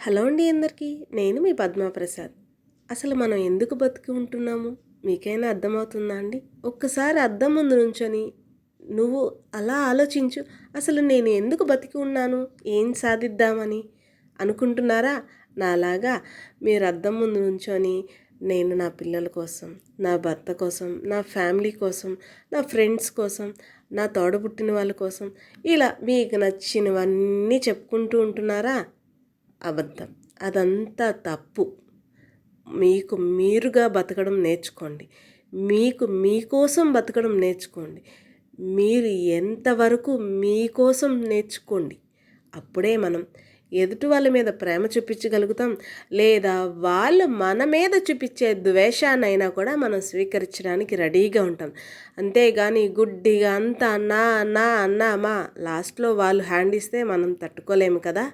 Hello అండి అందరికీ నేను మీ పద్మాప్రసాద్. అసలు మనం ఎందుకు బతికి ఉంటున్నాము? మీకైనా అర్థమవుతుందా అండి? ఒక్కసారి అద్దం ముందు నుంచొని నువ్వు అలా ఆలోచించు అసలు నేను ఎందుకు బతికి ఉన్నాను? ఏం సాధిద్దామని అనుకుంటున్నారా? నాలాగా మీరు అద్దం ముందు నుంచొని నేను నా పిల్లల కోసం నా భర్త కోసం నా ఫ్యామిలీ కోసం నా ఫ్రెండ్స్ కోసం నా తోడబుట్టిన వాళ్ళ కోసం ఇలా మీకు నచ్చినవన్నీ చెప్పుకుంటూ ఉంటున్నారా? అబద్ధం. అదంతా తప్పు. మీకు మీరుగా బతకడం నేర్చుకోండి. మీకు మీకోసం బతకడం నేర్చుకోండి. మీరు ఎంతవరకు మీకోసం నేర్చుకోండి. అప్పుడే మనం ఎదుటి వాళ్ళ మీద ప్రేమ చూపించగలుగుతాం. లేదా వాళ్ళు మన మీద చూపించే ద్వేషాన్నైనా కూడా మనం స్వీకరించడానికి రెడీగా ఉంటాం. అంతేగాని గుడ్డిగా అంతా నా నా అన్నామా? లాస్ట్లో వాళ్ళు హ్యాండ్ ఇస్తే మనం తట్టుకోలేము కదా?